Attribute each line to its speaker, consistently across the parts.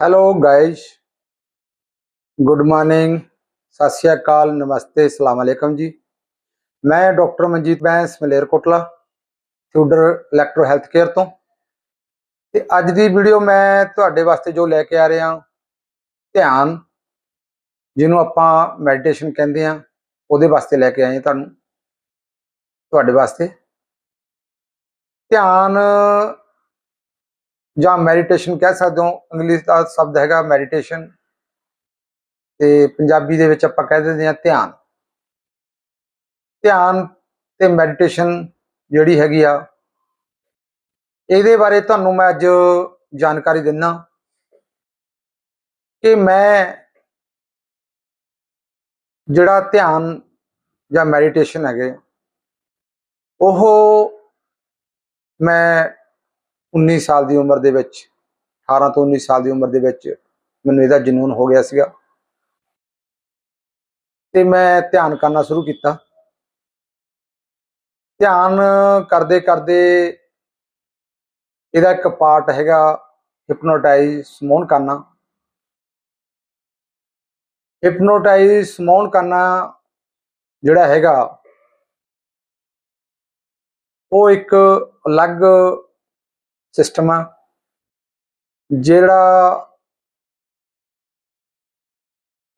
Speaker 1: Hello guys good morning ਸਤਿ ਸ਼੍ਰੀ ਅਕਾਲ ਨਮਸਤੇ ਸਲਾਮ ਅਲੈਕਮ ਜੀ ਮੈਂ ਡਾਕਟਰ ਮਨਜੀਤ ਬੈਂਸ ਮਲੇਰਕੋਟਲਾ ਫਿਊਡਰ ਇਲੈਕਟ੍ਰੋ ਹੈਲਥ ਕੇਅਰ ਤੋਂ। ਤੇ ਅੱਜ ਦੀ ਵੀਡੀਓ ਮੈਂ ਤੁਹਾਡੇ ਵਾਸਤੇ ਜੋ ਲੈ ਕੇ ਆ ਰਿਹਾ ਧਿਆਨ, ਜਿਹਨੂੰ ਆਪਾਂ ਮੈਡੀਟੇਸ਼ਨ ਕਹਿੰਦੇ ਆ ਉਹਦੇ ਵਾਸਤੇ ਲੈ ਕੇ ਆਏ ਹਾਂ ਤੁਹਾਨੂੰ। ਤੁਹਾਡੇ ਵਾਸਤੇ। ਧਿਆਨ ਜਾਂ ਮੈਡੀਟੇਸ਼ਨ ਕਹਿ ਸਕਦੇ ਹੋ ਇੰਗਲਿਸ਼ ਦਾ ਸ਼ਬਦ ਹੈਗਾ ਮੈਡੀਟੇਸ਼ਨ ਤੇ ਪੰਜਾਬੀ ਦੇ ਵਿੱਚ ਆਪਾਂ ਕਹਿ ਦਿੰਦੇ ਹਾਂ ਧਿਆਨ। ਧਿਆਨ ਤੇ ਮੈਡੀਟੇਸ਼ਨ ਜਿਹੜੀ ਹੈਗੀ ਆ, ਇਹਦੇ ਬਾਰੇ ਤੁਹਾਨੂੰ ਮੈਂ ਅੱਜ ਜਾਣਕਾਰੀ ਦਿੰਦਾ। ਕਿ ਮੈਂ ਜਿਹੜਾ ਧਿਆਨ ਜਾਂ ਮੈਡੀਟੇਸ਼ਨ ਹੈਗੇ, ਉਹ ਮੈਂ 19 ਸਾਲ ਦੀ ਉਮਰ ਦੇ ਵਿੱਚ 18 ਤੋਂ 19 ਸਾਲ ਦੀ ਉਮਰ ਦੇ ਵਿੱਚ ਮੈਨੂੰ ਇਹਦਾ ਜਨੂਨ ਹੋ ਗਿਆ ਸੀਗਾ। ਤੇ ਮੈਂ ਧਿਆਨ ਕਰਨਾ ਸ਼ੁਰੂ ਕੀਤਾ। ਧਿਆਨ ਕਰਦੇ ਕਰਦੇ ਇਹਦਾ ਇੱਕ ਪਾਰਟ ਹੈਗਾ ਹਿਪਨੋਟਾਈਜ਼ ਸਮੋਨ ਕਰਨਾ। ਹਿਪਨੋਟਾਈਜ਼ ਸਮੋਨ ਕਰਨਾ ਜਿਹੜਾ ਹੈਗਾ, ਉਹ ਇੱਕ ਅਲੱਗ ਸਿਸਟਮ ਆ, ਜਿਹੜਾ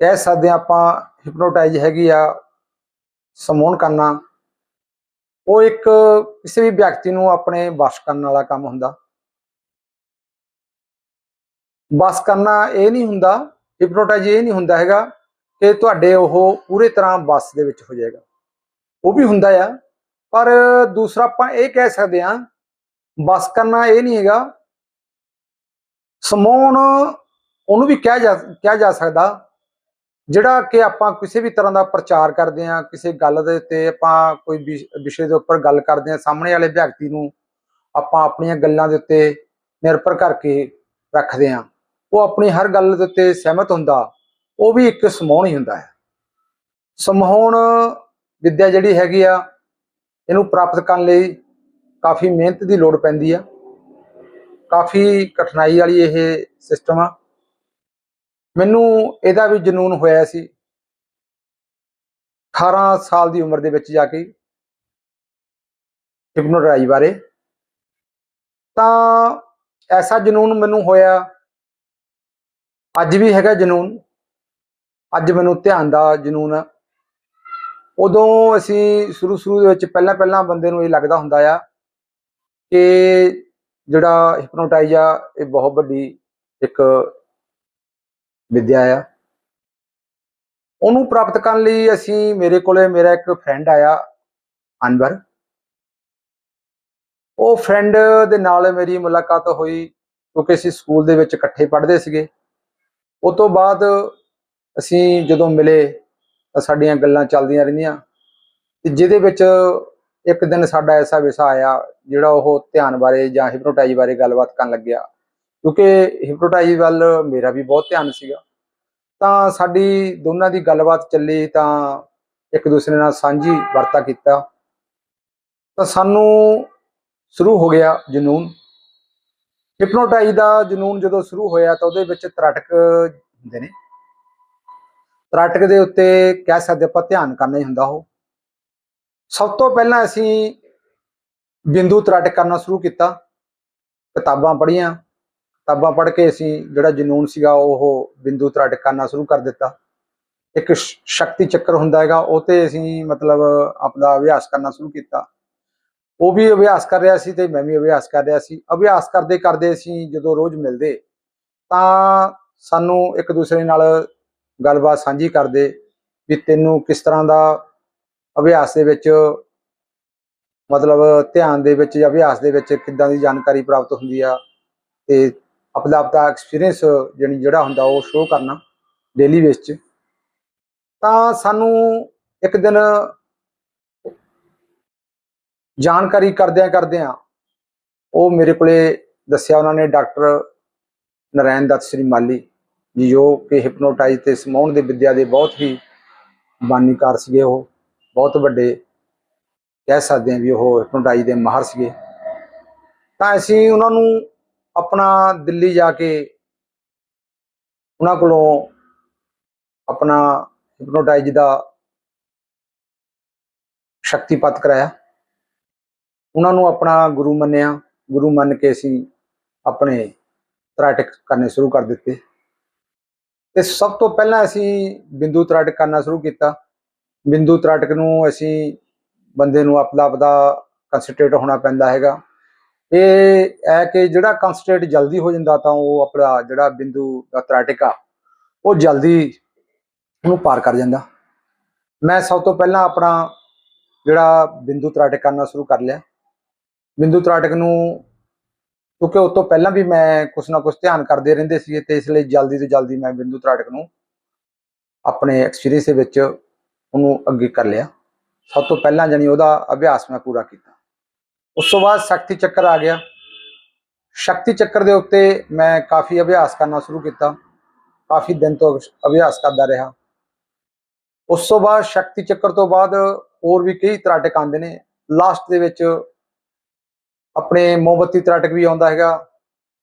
Speaker 1: ਕਹਿ ਸਕਦੇ ਹਾਂ ਆਪਾਂ ਹਿਪਨੋਟਾਈਜ਼ ਹੈਗੀ ਆ, ਸਮੋਨ ਕਰਨਾ ਉਹ ਇੱਕ ਕਿਸੇ ਵੀ ਵਿਅਕਤੀ ਨੂੰ ਆਪਣੇ ਵਸ਼ ਕਰਨ ਵਾਲਾ ਕੰਮ ਹੁੰਦਾ। ਬਸ ਕਰਨਾ ਇਹ ਨਹੀਂ ਹੁੰਦਾ ਹਿਪਨੋਟਾਈਜ਼ ਇਹ ਨਹੀਂ ਹੁੰਦਾ ਹੈਗਾ ਕਿ ਤੁਹਾਡੇ ਉਹ ਪੂਰੇ ਤਰ੍ਹਾਂ ਬਸ ਦੇ ਵਿੱਚ ਹੋ ਜਾਏਗਾ। ਉਹ ਵੀ ਹੁੰਦਾ ਆ, ਪਰ ਦੂਸਰਾ ਆਪਾਂ ਇਹ ਕਹਿ ਸਕਦੇ ਹਾਂ ਬਸ ਕਰਨਾ ਇਹ ਨਹੀਂ ਹੈਗਾ। ਸਮੋਣ ਉਹਨੂੰ ਵੀ ਕਿਹਾ ਜਾ ਕਿਹਾ ਜਾ ਸਕਦਾ, ਜਿਹੜਾ ਕਿ ਆਪਾਂ ਕਿਸੇ ਵੀ ਤਰ੍ਹਾਂ ਦਾ ਪ੍ਰਚਾਰ ਕਰਦੇ ਆ ਕਿਸੇ ਗੱਲ ਦੇ ਉੱਤੇ ਆਪਾਂ ਕੋਈ ਵਿਸ਼ੇ ਦੇ ਉੱਪਰ ਗੱਲ ਕਰਦੇ ਆ ਸਾਹਮਣੇ ਵਾਲੇ ਵਿਅਕਤੀ ਨੂੰ ਆਪਾਂ ਆਪਣੀਆਂ ਗੱਲਾਂ ਦੇ ਉੱਤੇ ਨਿਰਭਰ ਕਰਕੇ ਰੱਖਦੇ ਆ ਉਹ ਆਪਣੀ ਹਰ ਗੱਲ ਦੇ ਉੱਤੇ ਸਹਿਮਤ ਹੁੰਦਾ, ਉਹ ਵੀ ਇੱਕ ਸਮੋਣ ਹੀ ਹੁੰਦਾ ਹੈ। ਸਮੋਣ ਵਿੱਦਿਆ ਜਿਹੜੀ ਹੈਗੀ ਆ, ਇਹਨੂੰ ਪ੍ਰਾਪਤ ਕਰਨ ਲਈ ਕਾਫੀ ਮਿਹਨਤ ਦੀ ਲੋੜ ਪੈਂਦੀ ਆ। ਕਾਫੀ ਕਠਿਨਾਈ ਵਾਲੀ ਇਹ ਸਿਸਟਮ ਆ। ਮੈਨੂੰ ਇਹਦਾ ਵੀ ਜਨੂਨ ਹੋਇਆ ਸੀ। 18 ਸਾਲ ਦੀ ਉਮਰ ਦੇ ਵਿੱਚ ਜਾ ਕੇ ਹਿਪਨੋਟਾਈਜ਼ ਬਾਰੇ। ਤਾਂ ਐਸਾ ਜਨੂਨ ਮੈਨੂੰ ਹੋਇਆ। ਅੱਜ ਵੀ ਹੈਗਾ ਜਨੂਨ। ਅੱਜ ਮੈਨੂੰ ਧਿਆਨ ਦਾ ਜਨੂਨ ਆ। ਉਦੋਂ ਅਸੀਂ ਸ਼ੁਰੂ ਸ਼ੁਰੂ ਦੇ ਵਿੱਚ ਪਹਿਲਾਂ ਪਹਿਲਾਂ ਬੰਦੇ ਨੂੰ ਇਹ ਲੱਗਦਾ ਹੁੰਦਾ ਆ ਕਿ ਜਿਹੜਾ ਹਿਪਨੋਟਾਈਜ਼ ਆ, ਇਹ ਬਹੁਤ ਵੱਡੀ ਇੱਕ ਵਿਦਿਆ ਆ। ਉਹਨੂੰ ਪ੍ਰਾਪਤ ਕਰਨ ਲਈ ਅਸੀਂ ਮੇਰੇ ਕੋਲੇ ਮੇਰਾ ਇੱਕ ਫਰੈਂਡ ਆਇਆ, ਅਨਵਰ। ਉਹ ਫਰੈਂਡ ਦੇ ਨਾਲ ਮੇਰੀ ਮੁਲਾਕਾਤ ਹੋਈ ਕਿਉਂਕਿ ਅਸੀਂ ਸਕੂਲ ਦੇ ਵਿੱਚ ਇਕੱਠੇ ਪੜ੍ਹਦੇ ਸੀਗੇ। ਉਸ ਤੋਂ ਬਾਅਦ ਅਸੀਂ ਜਦੋਂ ਮਿਲੇ ਤਾਂ ਸਾਡੀਆਂ ਗੱਲਾਂ ਚੱਲਦੀਆਂ ਰਹਿੰਦੀਆਂ ਤੇ ਜਿਹਦੇ ਵਿੱਚ ਇੱਕ ਦਿਨ ਸਾਡਾ ਐਸਾ ਵਿਸ਼ਾ ਆਇਆ ਜਿਹੜਾ ਉਹ ਧਿਆਨ ਬਾਰੇ ਜਾਂ ਹਿਪਨੋਟਾਈਜ਼ ਬਾਰੇ ਗੱਲਬਾਤ ਕਰਨ ਲੱਗਿਆ। ਕਿਉਂਕਿ ਹਿਪਨੋਟਾਈਜ਼ ਵੱਲ ਮੇਰਾ ਵੀ ਬਹੁਤ ਧਿਆਨ ਸੀਗਾ। ਤਾਂ ਸਾਡੀ ਦੋਨਾਂ ਦੀ ਗੱਲਬਾਤ ਚੱਲੀ ਤਾਂ ਇੱਕ ਦੂਸਰੇ ਨਾਲ ਸਾਂਝੀ ਵਰਤਾ ਕੀਤਾ। ਤਾਂ ਸਾਨੂੰ ਸ਼ੁਰੂ ਹੋ ਗਿਆ ਜਨੂਨ। ਹਿਪਨੋਟਾਈਜ਼ ਦਾ ਜਨੂਨ ਜਦੋਂ ਸ਼ੁਰੂ ਹੋਇਆ ਤਾਂ ਉਹਦੇ ਵਿੱਚ ਤਰਟਕ ਹੁੰਦੇ ਨੇ। ਤਰਟਕ ਦੇ ਉੱਤੇ ਕਹਿ ਸਕਦੇ ਆਪਾਂ ਧਿਆਨ ਕਰਨਾ ਹੀ ਹੁੰਦਾ ਉਹ। ਸਭ ਤੋਂ ਪਹਿਲਾਂ ਅਸੀਂ ਬਿੰਦੂ ਤਰਟਕ ਕਰਨਾ ਸ਼ੁਰੂ ਕੀਤਾ। ਕਿਤਾਬਾਂ ਪੜ੍ਹੀਆਂ। ਕਿਤਾਬਾਂ ਪੜ੍ਹ ਕੇ ਅਸੀਂ ਜਿਹੜਾ ਜਨੂਨ ਸੀਗਾ, ਉਹ ਬਿੰਦੂ ਤਰਟਕ ਕਰਨਾ ਸ਼ੁਰੂ ਕਰ ਦਿੱਤਾ। ਇੱਕ ਸ਼ਕਤੀ ਚੱਕਰ ਹੁੰਦਾ ਹੈਗਾ, ਉਹ ਤੇ ਅਸੀਂ ਮਤਲਬ ਆਪਣਾ ਅਭਿਆਸ ਕਰਨਾ ਸ਼ੁਰੂ ਕੀਤਾ। ਉਹ ਵੀ ਅਭਿਆਸ ਕਰ ਰਿਹਾ ਸੀ ਤੇ ਮੈਂ ਵੀ ਅਭਿਆਸ ਕਰ ਰਿਹਾ ਸੀ। ਅਭਿਆਸ ਕਰਦੇ ਕਰਦੇ ਅਸੀਂ ਜਦੋਂ ਰੋਜ਼ ਮਿਲਦੇ, ਤਾਂ ਸਾਨੂੰ ਇੱਕ ਦੂਸਰੇ ਨਾਲ ਗੱਲਬਾਤ ਸਾਂਝੀ ਕਰਦੇ ਵੀ ਤੈਨੂੰ ਕਿਸ ਤਰ੍ਹਾਂ ਦਾ ਅਭਿਆਸ ਦੇ ਵਿੱਚ ਮਤਲਬ ਧਿਆਨ ਦੇ ਵਿੱਚ ਜਾਂ ਅਭਿਆਸ ਦੇ ਵਿੱਚ ਕਿੱਦਾਂ ਦੀ ਜਾਣਕਾਰੀ ਪ੍ਰਾਪਤ ਹੁੰਦੀ ਆ ਤੇ ਆਪਦਾ ਆਪਦਾ ਐਕਸਪੀਰੀਅੰਸ ਜਿਹੜੀ ਜਿਹੜਾ ਹੁੰਦਾ ਉਹ ਸ਼ੋਅ ਕਰਨਾ ਡੇਲੀ ਬੇਸ 'ਚ। ਤਾਂ ਸਾਨੂੰ ਇੱਕ ਦਿਨ ਜਾਣਕਾਰੀ ਕਰਦਿਆਂ ਕਰਦਿਆਂ ਉਹ ਮੇਰੇ ਕੋਲੇ ਦੱਸਿਆ ਉਹਨਾਂ ਨੇ ਡਾਕਟਰ ਨਰੈਣ ਦੱਤ ਸ੍ਰੀ ਮਾਲੀ ਜੀ, ਜੋ ਕਿ ਹਿਪਨੋਟਾਈਜ਼ ਤੇ ਸਮਾਉਣ ਦੇ ਵਿਦਿਆ ਦੇ ਬਹੁਤ ਹੀ ਬਾਨੀਕਾਰ ਸੀਗੇ ਉਹ। ਬਹੁਤ ਵੱਡੇ ਕਹਿ ਸਕਦੇ ਹਾਂ ਵੀ ਉਹ ਹਿਪਨੋਟਾਈਜ਼ ਦੇ ਮਾਹਰ ਸੀਗੇ। ਤਾਂ ਅਸੀਂ ਉਹਨਾਂ ਨੂੰ ਆਪਣਾ ਦਿੱਲੀ ਜਾ ਕੇ ਉਹਨਾਂ ਕੋਲੋਂ ਆਪਣਾ ਹਿਪਨੋਟਾਈਜ਼ ਦਾ ਸ਼ਕਤੀਪਤ ਕਰਾਇਆ। ਉਹਨਾਂ ਨੂੰ ਆਪਣਾ ਗੁਰੂ ਮੰਨਿਆ। ਗੁਰੂ ਮੰਨ ਕੇ ਅਸੀਂ ਆਪਣੇ ਤਰਾਟਕ ਕਰਨੇ ਸ਼ੁਰੂ ਕਰ ਦਿੱਤੇ। ਤੇ ਸਭ ਤੋਂ ਪਹਿਲਾਂ ਅਸੀਂ ਬਿੰਦੂ ਤਰਾਟਕ ਕਰਨਾ ਸ਼ੁਰੂ ਕੀਤਾ। ਬਿੰਦੂ ਤਰਾਟਕ ਨੂੰ ਅਸੀਂ ਬੰਦੇ ਨੂੰ ਆਪਦਾ ਆਪਦਾ ਕੰਸੈਂਟਰੇਟ ਹੋਣਾ ਪੈਂਦਾ ਹੈਗਾ। ਇਹ ਹੈ ਕਿ ਜਿਹੜਾ ਕੰਸੈਂਟਰੇਟ ਜਲਦੀ ਹੋ ਜਾਂਦਾ ਤਾਂ ਉਹ ਆਪਣਾ ਜਿਹੜਾ ਬਿੰਦੂ ਦਾ ਤਰਾਟਕ ਆ, ਉਹ ਜਲਦੀ ਉਹਨੂੰ ਪਾਰ ਕਰ ਜਾਂਦਾ। ਮੈਂ ਸਭ ਤੋਂ ਪਹਿਲਾਂ ਆਪਣਾ ਜਿਹੜਾ ਬਿੰਦੂ ਤਰਾਟਕ ਕਰਨਾ ਸ਼ੁਰੂ ਕਰ ਲਿਆ। ਬਿੰਦੂ ਤਰਾਟਕ ਨੂੰ, ਕਿਉਂਕਿ ਉਸ ਤੋਂ ਪਹਿਲਾਂ ਵੀ ਮੈਂ ਕੁਛ ਨਾ ਕੁਛ ਧਿਆਨ ਕਰਦੇ ਰਹਿੰਦੇ ਸੀ ਤੇ ਇਸ ਲਈ ਜਲਦੀ ਤੋਂ ਜਲਦੀ ਮੈਂ ਬਿੰਦੂ ਤਰਾਟਕ ਨੂੰ ਆਪਣੇ ਐਕਸਪੀਰੀਅੰਸ ਦੇ ਵਿੱਚ ਉਹਨੂੰ ਅੱਗੇ ਕਰ ਲਿਆ। ਸਭ ਤੋਂ ਪਹਿਲਾਂ ਜਾਨੀ ਉਹਦਾ ਅਭਿਆਸ ਮੈਂ ਪੂਰਾ ਕੀਤਾ। ਉਸ ਤੋਂ ਬਾਅਦ ਸ਼ਕਤੀ ਚੱਕਰ ਆ ਗਿਆ। ਸ਼ਕਤੀ ਚੱਕਰ ਦੇ ਉੱਤੇ ਮੈਂ ਕਾਫੀ ਅਭਿਆਸ ਕਰਨਾ ਸ਼ੁਰੂ ਕੀਤਾ। ਕਾਫੀ ਦਿਨ ਤੋਂ ਅਭਿਆਸ ਕਰਦਾ ਰਿਹਾ। ਉਸ ਤੋਂ ਬਾਅਦ ਸ਼ਕਤੀ ਚੱਕਰ ਤੋਂ ਬਾਅਦ ਹੋਰ ਵੀ ਕਈ ਤਰਾਟਕ ਆਉਂਦੇ ਨੇ। ਲਾਸਟ ਦੇ ਵਿੱਚ ਆਪਣੇ ਮੋਮਬੱਤੀ ਤਰਾਟਕ ਵੀ ਆਉਂਦਾ ਹੈਗਾ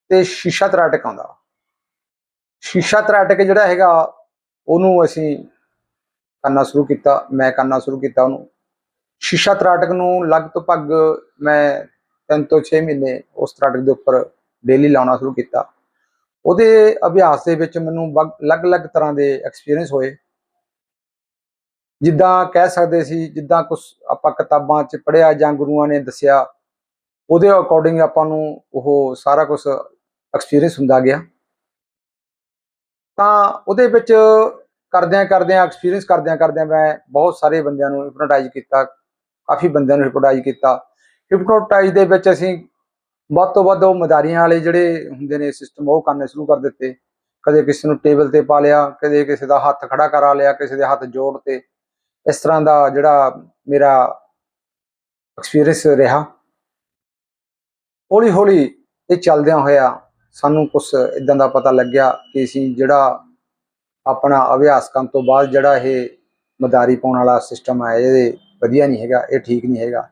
Speaker 1: ਤੇ ਸ਼ੀਸ਼ਾ ਤਰਾਟਕ ਆਉਂਦਾ। ਸ਼ੀਸ਼ਾ ਤਰਾਟਕ ਜਿਹੜਾ ਹੈਗਾ, ਉਹਨੂੰ ਅਸੀਂ ਕਰਨਾ ਸ਼ੁਰੂ ਕੀਤਾ, ਮੈਂ ਕਰਨਾ ਸ਼ੁਰੂ ਕੀਤਾ ਉਹਨੂੰ। ਸ਼ੀਸ਼ਾ ਤਰਾਟਕ ਨੂੰ ਲਗਭਗ ਮੈਂ 3 ਤੋਂ 6 ਮਹੀਨੇ ਉਸ ਤਰਾਟਕ ਦੇ ਉੱਪਰ ਡੇਲੀ ਲਾਉਣਾ ਸ਼ੁਰੂ ਕੀਤਾ। ਉਹਦੇ ਅਭਿਆਸ ਦੇ ਵਿੱਚ ਮੈਨੂੰ ਵਗ- ਅਲੱਗ-ਅਲੱਗ ਤਰ੍ਹਾਂ ਦੇ ਐਕਸਪੀਰੀਅੰਸ ਹੋਏ। ਜਿੱਦਾਂ ਕਹਿ ਸਕਦੇ ਸੀ, ਜਿੱਦਾਂ ਕੁਝ ਆਪਾਂ ਕਿਤਾਬਾਂ 'ਚ ਪੜ੍ਹਿਆ ਜਾਂ ਗੁਰੂਆਂ ਨੇ ਦੱਸਿਆ, ਉਹਦੇ ਅਕੋਰਡਿੰਗ ਆਪਾਂ ਨੂੰ ਉਹ ਸਾਰਾ ਕੁਝ ਐਕਸਪੀਰੀਅੰਸ ਹੁੰਦਾ ਗਿਆ। ਤਾਂ ਉਹਦੇ ਵਿੱਚ ਕਰਦਿਆਂ ਕਰਦਿਆਂ ਐਕਸਪੀਰੀਅੰਸ ਕਰਦਿਆਂ ਕਰਦਿਆਂ ਮੈਂ ਬਹੁਤ ਸਾਰੇ ਬੰਦਿਆਂ ਨੂੰ ਹਿਪਨੋਟਾਈਜ਼ ਕੀਤਾ, ਕਾਫੀ ਬੰਦਿਆਂ ਨੂੰ ਹਿਪਨੋਟਾਈਜ਼ ਕੀਤਾ। ਹਿਪਨੋਟਾਈਜ਼ ਦੇ ਵਿੱਚ ਅਸੀਂ ਵੱਧ ਤੋਂ ਵੱਧ ਉਹ ਮਦਾਰੀਆਂ ਵਾਲੇ ਜਿਹੜੇ ਹੁੰਦੇ ਨੇ ਸਿਸਟਮ ਉਹ ਕਰਨੇ ਸ਼ੁਰੂ ਕਰ ਦਿੱਤੇ। ਕਦੇ ਕਿਸੇ ਨੂੰ ਟੇਬਲ ਤੇ ਪਾ ਲਿਆ, ਕਦੇ ਕਿਸੇ ਦਾ ਹੱਥ ਖੜਾ ਕਰਾ ਲਿਆ, ਕਿਸੇ ਦੇ ਹੱਥ ਜੋੜ ਤੇ। ਇਸ ਤਰ੍ਹਾਂ ਦਾ ਜਿਹੜਾ ਮੇਰਾ ਐਕਸਪੀਰੀਅੰਸ ਰਿਹਾ। ਹੌਲੀ ਹੌਲੀ ਇਹ ਚੱਲਦਿਆਂ ਹੋਇਆ ਸਾਨੂੰ ਕੁਝ ਇਦਾਂ ਦਾ ਪਤਾ ਲੱਗਿਆ ਕਿ ਅਸੀਂ ਜਿਹੜਾ ਆਪਣਾ ਅਭਿਆਸ ਕਰਨ ਤੋਂ ਬਾਅਦ ਜਿਹੜਾ ਇਹ ਮਦਾਰੀ ਪਾਉਣ ਵਾਲਾ ਸਿਸਟਮ ਹੈ ਇਹ ਵਧੀਆ ਨਹੀਂ ਹੈਗਾ, ਇਹ ਠੀਕ ਨਹੀਂ ਹੈਗਾ।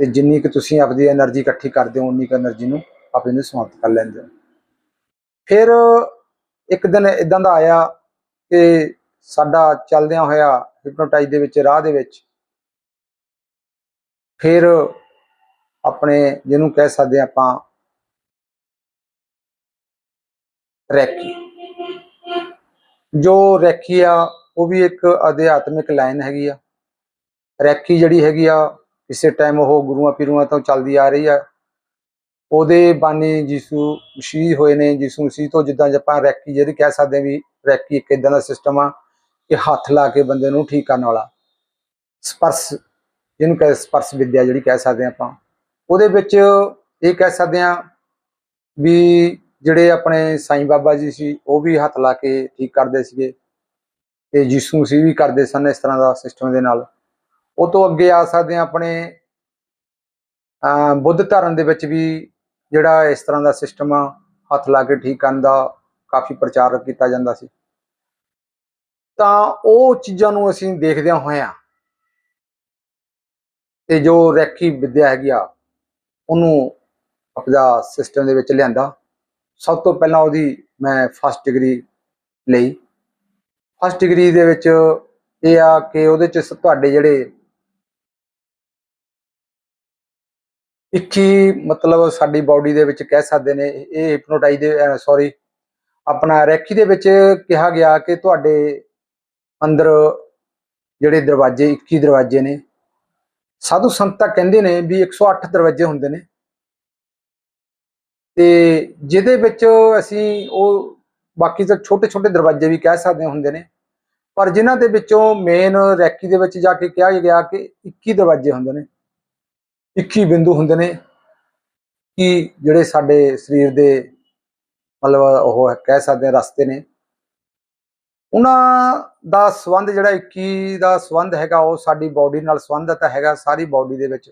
Speaker 1: ਤੇ ਜਿੰਨੀ ਕਿ ਤੁਸੀਂ ਆਪਣੀ એનર્ਜੀ ਇਕੱਠੀ ਕਰਦੇ ਹੋ, ਉਨੀ ਕਿ એનર્ਜੀ ਨੂੰ ਆਪਣੇ ਨੂੰ ਸਮਾਪਤ ਕਰ ਲੈਂਦੇ ਹੋ। ਫਿਰ ਇੱਕ ਦਿਨ ਇਦਾਂ ਦਾ ਆਇਆ ਕਿ ਸਾਡਾ ਚੱਲਦਿਆਂ ਹੋਇਆ ਹਿਪਨੋਟਾਈਜ਼ ਦੇ ਵਿੱਚ, ਰਾਹ ਦੇ ਵਿੱਚ ਫਿਰ ਆਪਣੇ ਜਿਹਨੂੰ ਕਹਿ ਸਕਦੇ ਆਪਾਂ ਰੈਕੀ। ਜੋ ਰੈਕੀ ਆ, ਉਹ ਵੀ ਇੱਕ ਅਧਿਆਤਮਿਕ ਲਾਈਨ ਹੈਗੀ ਆ। ਰੈਕੀ ਜਿਹੜੀ ਹੈਗੀ ਆ, ਕਿਸੇ ਟਾਈਮ ਉਹ ਗੁਰੂਆਂ ਪੀਰੂਆਂ ਤੋਂ ਚੱਲਦੀ ਆ ਰਹੀ ਆ। ਉਹਦੇ ਬਾਨੀ ਯਿਸੂ ਮਸੀਹ ਹੋਏ ਨੇ। ਯਿਸੂ ਮਸੀਹ ਤੋਂ ਜਿੱਦਾਂ ਆਪਾਂ ਰੈਕੀ ਜਿਹੜੀ ਕਹਿ ਸਕਦੇ ਹਾਂ ਵੀ ਰੈਕੀ ਇੱਕ ਇਦਾਂ ਦਾ ਸਿਸਟਮ ਆ ਕਿ ਹੱਥ ਲਾ ਕੇ ਬੰਦੇ ਨੂੰ ਠੀਕ ਕਰਨ ਵਾਲਾ। ਸਪਰਸ਼, ਜਿਹਨੂੰ ਕਹਿ ਸਪਰਸ਼ ਵਿਦਿਆ ਜਿਹੜੀ ਕਹਿ ਸਕਦੇ ਹਾਂ ਆਪਾਂ। ਉਹਦੇ ਵਿੱਚ ਇਹ ਕਹਿ ਸਕਦੇ ਹਾਂ ਵੀ ਜਿਹੜੇ ਆਪਣੇ ਸਾਈਂ ਬਾਬਾ ਜੀ ਸੀ, ਉਹ ਵੀ ਹੱਥ ਲਾ ਕੇ ਠੀਕ ਕਰਦੇ ਸੀਗੇ ਤੇ ਯਿਸੂ ਸੀ ਵੀ ਕਰਦੇ ਸਨ ਇਸ ਤਰ੍ਹਾਂ ਦਾ ਸਿਸਟਮ ਦੇ ਨਾਲ। ਉਹ ਤੋਂ ਅੱਗੇ ਆ ਸਕਦੇ ਹਾਂ ਆਪਣੇ ਅਮ ਬੁੱਧ ਧਰਮ ਦੇ ਵਿੱਚ ਵੀ ਜਿਹੜਾ ਇਸ ਤਰ੍ਹਾਂ ਦਾ ਸਿਸਟਮ ਆ, ਹੱਥ ਲਾ ਕੇ ਠੀਕ ਕਰਨ ਦਾ ਕਾਫੀ ਪ੍ਰਚਾਰ ਕੀਤਾ ਜਾਂਦਾ ਸੀ। ਤਾਂ ਉਹ ਚੀਜ਼ਾਂ ਨੂੰ ਅਸੀਂ ਦੇਖਦਿਆਂ ਹੋਇਆਂ ਤੇ ਜੋ ਰੈਕੀ ਵਿਦਿਆ ਹੈਗੀ ਆ, ਉਹਨੂੰ ਆਪਦਾ ਸਿਸਟਮ ਦੇ ਵਿੱਚ ਲਿਆਂਦਾ। ਸਭ ਤੋਂ ਪਹਿਲਾਂ ਉਹਦੀ ਮੈਂ ਫਸਟ ਡਿਗਰੀ ਲਈ। ਫਸਟ ਡਿਗਰੀ ਦੇ ਵਿੱਚ ਇਹ ਆ ਕਿ ਉਹਦੇ ਚ ਸ- ਤੁਹਾਡੇ ਜਿਹੜੇ 21 ਮਤਲਬ ਸਾਡੀ ਬਾਡੀ ਦੇ ਵਿੱਚ ਕਹਿ ਸਕਦੇ ਨੇ, ਇਹ ਹਿਪਨੋਟਾਈਜ਼ ਦੇ ਸੌਰੀ ਆਪਣਾ ਰੈਕੀ ਦੇ ਵਿੱਚ ਕਿਹਾ ਗਿਆ ਕਿ ਤੁਹਾਡੇ ਅੰਦਰ ਜਿਹੜੇ ਦਰਵਾਜ਼ੇ 21 ਦਰਵਾਜ਼ੇ ਨੇ। ਸਾਧੂ ਸੰਤ ਤਾਂ ਕਹਿੰਦੇ ਨੇ ਵੀ 108 ਦਰਵਾਜ਼ੇ ਹੁੰਦੇ ਨੇ। ਤੇ ਜਿਹਦੇ ਵਿੱਚ ਅਸੀਂ ਉਹ ਬਾਕੀ ਤਾਂ ਛੋਟੇ ਛੋਟੇ ਦਰਵਾਜ਼ੇ ਵੀ ਕਹਿ ਸਕਦੇ ਹੁੰਦੇ ਨੇ। ਪਰ ਜਿਨ੍ਹਾਂ ਦੇ ਵਿੱਚੋਂ ਮੇਨ ਰੈਕੀ ਦੇ ਵਿੱਚ ਜਾ ਕੇ ਕਿਹਾ ਗਿਆ ਕਿ 21 ਦਰਵਾਜ਼ੇ ਹੁੰਦੇ ਨੇ 21 ਬਿੰਦੂ ਹੁੰਦੇ ਨੇ ਕਿ ਜਿਹੜੇ ਸਾਡੇ ਸਰੀਰ ਦੇ ਮਤਲਬ ਉਹ ਕਹਿ ਸਕਦੇ ਰਸਤੇ ਨੇ। ਉਹਨਾਂ ਦਾ ਸੰਬੰਧ ਜਿਹੜਾ 21 ਦਾ ਸੰਬੰਧ ਹੈਗਾ ਉਹ ਸਾਡੀ ਬਾਡੀ ਨਾਲ ਸੰਬੰਧਿਤ ਹੈਗਾ ਸਾਰੀ ਬਾਡੀ ਦੇ ਵਿੱਚ।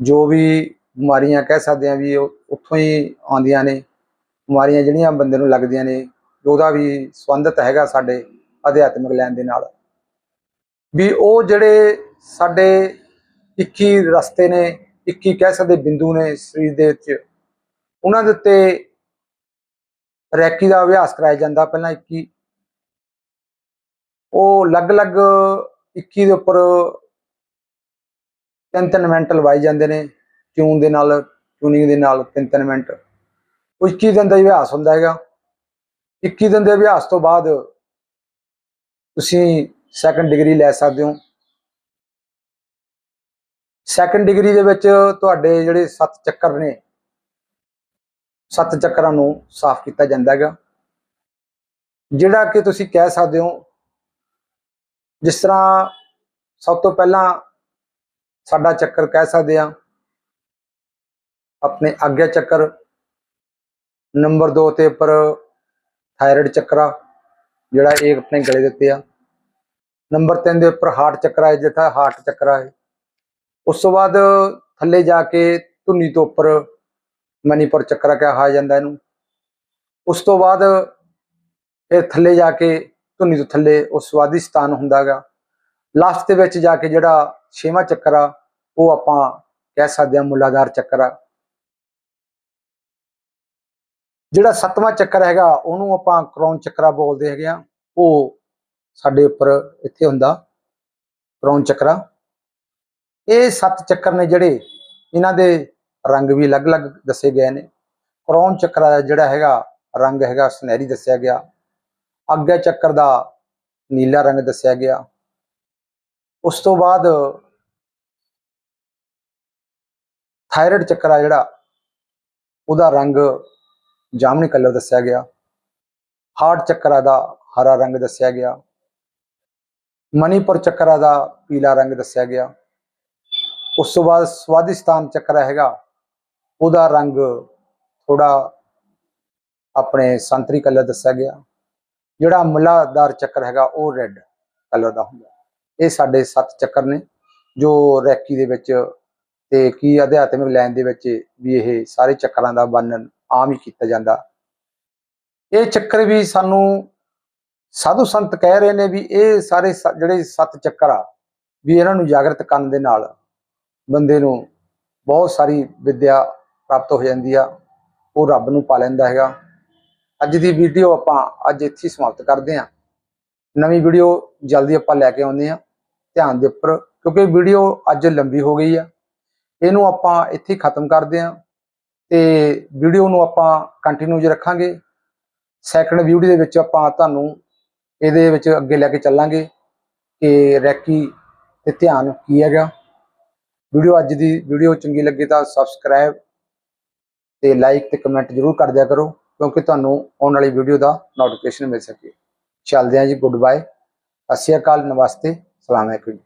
Speaker 1: ਜੋ ਵੀ ਬਿਮਾਰੀਆਂ ਕਹਿ ਸਕਦੇ ਆ ਵੀ ਉਹ ਉੱਥੋਂ ਹੀ ਆਉਂਦੀਆਂ ਨੇ। ਬਿਮਾਰੀਆਂ ਜਿਹੜੀਆਂ ਬੰਦੇ ਨੂੰ ਲੱਗਦੀਆਂ ਨੇ, ਉਹਦਾ ਵੀ ਸੰਬੰਧਿਤ ਹੈਗਾ ਸਾਡੇ ਅਧਿਆਤਮਿਕ ਲੈਣ ਦੇ ਨਾਲ। ਵੀ ਉਹ ਜਿਹੜੇ ਸਾਡੇ 21 ਰਸਤੇ ਨੇ 21 ਕਹਿ ਸਕਦੇ ਬਿੰਦੂ ਨੇ ਸਰੀਰ ਦੇ ਵਿੱਚ, ਉਹਨਾਂ ਦੇ ਉੱਤੇ ਰੈਕੀ ਦਾ ਅਭਿਆਸ ਕਰਾਇਆ ਜਾਂਦਾ ਪਹਿਲਾਂ 21 ਉਹ ਅਲੱਗ-ਅਲੱਗ 21 ਦੇ ਉੱਪਰ ਤਿੰਨ ਤਿੰਨ ਮਿੰਟ ਲਵਾਏ ਜਾਂਦੇ ਨੇ। ਟਿਊਨ ਦੇ ਨਾਲ ਟਿਊਨਿੰਗ ਦੇ ਨਾਲ ਤਿੰਨ ਤਿੰਨ ਮਿੰਟ। ਉਹ 21 ਦਿਨ ਦਾ ਅਭਿਆਸ ਹੁੰਦਾ ਹੈਗਾ। 21 ਦਿਨ ਦੇ ਅਭਿਆਸ ਤੋਂ ਬਾਅਦ ਤੁਸੀਂ ਸੈਕੰਡ ਡਿਗਰੀ ਲੈ ਸਕਦੇ ਹੋ। ਸੈਕੰਡ ਡਿਗਰੀ ਦੇ ਵਿੱਚ ਤੁਹਾਡੇ ਜਿਹੜੇ ਸੱਤ ਚੱਕਰ ਨੇ, ਸੱਤ ਚੱਕਰਾਂ ਨੂੰ ਸਾਫ਼ ਕੀਤਾ ਜਾਂਦਾ ਹੈਗਾ। ਜਿਹੜਾ ਕਿ ਤੁਸੀਂ ਕਹਿ ਸਕਦੇ ਹੋ, ਜਿਸ ਤਰ੍ਹਾਂ ਸਭ ਤੋਂ ਪਹਿਲਾਂ ਸਾਡਾ ਚੱਕਰ ਕਹਿ ਸਕਦੇ ਆ ਆਪਣੇ ਆਗਿਆ ਚੱਕਰ, ਨੰਬਰ 2 ਤੇ ਉੱਪਰ ਥਾਇਰਾਇਡ ਚੱਕਰਾ, ਜਿਹੜਾ ਇਹ ਆਪਣੇ ਗਲੇ ਦੇ ਉੱਤੇ ਆ। ਨੰਬਰ 3 ਦੇ ਉੱਪਰ ਹਾਰਟ ਚੱਕਰਾ ਹੈ, ਜਿੱਥੇ ਹਾਰਟ ਚੱਕਰਾ ਹੈ। ਉਸ ਤੋਂ ਬਾਅਦ ਥੱਲੇ ਜਾ ਕੇ ਧੁਨੀ ਤੋਂ ਉੱਪਰ ਮਨੀਪੁਰ ਚੱਕਰਾ ਕਿਹਾ ਜਾਂਦਾ ਇਹਨੂੰ। ਉਸ ਤੋਂ ਬਾਅਦ ਫਿਰ ਥੱਲੇ ਜਾ ਕੇ ਧੁਨੀ ਤੋਂ ਥੱਲੇ ਉਹ ਸਵਾਦੀ ਸਥਾਨ ਹੁੰਦਾਗਾ ਲਾਸਟ ਦੇ ਵਿੱਚ ਜਾ ਕੇ ਜਿਹੜਾ ਛੇਵਾਂ ਚੱਕਰ ਆ ਉਹ ਆਪਾਂ ਕਹਿ ਸਕਦੇ ਹਾਂ ਮੁੱਲਾਧਾਰ ਚੱਕਰ। ਜਿਹੜਾ ਸੱਤਵਾਂ ਚੱਕਰ ਹੈਗਾ, ਉਹਨੂੰ ਆਪਾਂ ਕਰਾਉਨ ਚੱਕਰਾ ਬੋਲਦੇ ਹੈਗੇ ਆ। ਉਹ ਸਾਡੇ ਉੱਪਰ ਇੱਥੇ ਹੁੰਦਾ ਕਰਾਉਨ ਚੱਕਰਾ। ਇਹ ਸੱਤ ਚੱਕਰ ਨੇ ਜਿਹੜੇ ਇਹਨਾਂ ਦੇ ਰੰਗ ਵੀ ਅਲੱਗ-ਅਲੱਗ ਦੱਸੇ ਗਏ ਨੇ। ਕਰਾਉਨ ਚੱਕਰਾ ਦਾ ਜਿਹੜਾ ਹੈਗਾ, ਰੰਗ ਹੈਗਾ, ਸੁਨਹਿਰੀ ਦੱਸਿਆ ਗਿਆ। ਅੱਗੇ ਚੱਕਰ ਦਾ ਨੀਲਾ ਰੰਗ ਦੱਸਿਆ ਗਿਆ। ਉਸ ਤੋਂ ਬਾਅਦ ਥਾਇਰਾਇਡ ਚੱਕਰ ਆ ਜਿਹੜਾ, ਉਹਦਾ ਰੰਗ ਜਾਮਨੀ ਕਲਰ ਦੱਸਿਆ ਗਿਆ। ਹਾਰਟ ਚੱਕਰਾ ਦਾ ਹਰਾ ਰੰਗ ਦੱਸਿਆ ਗਿਆ। ਮਨੀਪੁਰ ਚੱਕਰਾ ਦਾ ਪੀਲਾ ਰੰਗ ਦੱਸਿਆ ਗਿਆ। ਉਸ ਤੋਂ ਬਾਅਦ ਸਵਾਦਿਸਤਾਨ ਚੱਕਰਾ ਹੈਗਾ। ਉਹਦਾ ਰੰਗ ਥੋੜਾ ਆਪਣੇ ਸੰਤਰੀ ਕਲਰ ਦੱਸਿਆ ਗਿਆ। ਜਿਹੜਾ ਮੁਲਾਦਾਰ ਚੱਕਰ ਹੈਗਾ, ਉਹ ਰੈੱਡ ਕਲਰ ਦਾ ਹੁੰਦਾ। ਇਹ ਸਾਡੇ ਸੱਤ ਚੱਕਰ ਨੇ, ਜੋ ਰੈਕੀ ਦੇ ਵਿੱਚ ਤੇ ਕੀ ਅਧਿਆਤਮਿਕ ਲਾਈਨ ਦੇ ਵਿੱਚ ਵੀ ਇਹ ਸਾਰੇ ਚੱਕਰਾਂ ਦਾ ਵਰਣਨ ਆਮ ਹੀ ਕੀਤਾ ਜਾਂਦਾ। ਇਹ ਚੱਕਰ ਵੀ ਸਾਨੂੰ ਸਾਧੂ ਸੰਤ ਕਹਿ ਰਹੇ ਨੇ ਵੀ ਇਹ ਸਾਰੇ ਸ- ਜਿਹੜੇ ਸੱਤ ਚੱਕਰ ਆ, ਵੀ ਇਹਨਾਂ ਨੂੰ ਜਾਗਰਤ ਕਰਨ ਦੇ ਨਾਲ ਬੰਦੇ ਨੂੰ ਬਹੁਤ ਸਾਰੀ ਵਿੱਦਿਆ ਪ੍ਰਾਪਤ ਹੋ ਜਾਂਦੀ ਆ, ਉਹ ਰੱਬ ਨੂੰ ਪਾ ਲੈਂਦਾ ਹੈਗਾ। ਅੱਜ ਦੀ ਵੀਡੀਓ ਆਪਾਂ ਅੱਜ ਇੱਥੇ ਸਮਾਪਤ ਕਰਦੇ ਹਾਂ। ਨਵੀਂ ਵੀਡੀਓ ਜਲਦੀ ਆਪਾਂ ਲੈ ਕੇ ਆਉਂਦੇ ਹਾਂ। ਧਿਆਨ ਦੇ ਉੱਪਰ, ਕਿਉਂਕਿ ਵੀਡੀਓ ਅੱਜ ਲੰਬੀ ਹੋ ਗਈ ਆ। ਇਹਨੂੰ ਆਪਾਂ ਇੱਥੇ ਖਤਮ ਕਰਦੇ ਹਾਂ। ਤੇ ਵੀਡੀਓ ਨੂੰ ਆਪਾਂ ਕੰਟੀਨਿਊ ਜ ਰੱਖਾਂਗੇ। ਸੈਕੰਡ ਵੀਡੀਓ ਦੇ ਵਿੱਚ ਆਪਾਂ ਤੁਹਾਨੂੰ ਇਹਦੇ ਵਿੱਚ ਅੱਗੇ ਲੈ ਕੇ ਚੱਲਾਂਗੇ ਕਿ ਰੈਕੀ ਤੇ ਧਿਆਨ ਕੀ ਹੈਗਾ। ਵੀਡੀਓ ਅੱਜ ਦੀ ਵੀਡੀਓ ਚੰਗੀ ਲੱਗੇ ਤਾਂ ਸਬਸਕ੍ਰਾਈਬ ਤੇ ਲਾਈਕ ਤੇ ਕਮੈਂਟ ਜ਼ਰੂਰ ਕਰ ਦਿਆ ਕਰੋ, ਕਿਉਂਕਿ ਤੁਹਾਨੂੰ ਆਉਣ ਵਾਲੀ ਵੀਡੀਓ ਦਾ ਨੋਟੀਫਿਕੇਸ਼ਨ ਮਿਲ ਸਕੇ। ਚੱਲਦੇ ਹਾਂ ਜੀ ਗੁੱਡ ਬਾਏ ਸਤਿ ਸ਼੍ਰੀ ਅਕਾਲ, ਨਮਸਤੇ, ਸਲਾਮ ਅਲੈਕੁਮ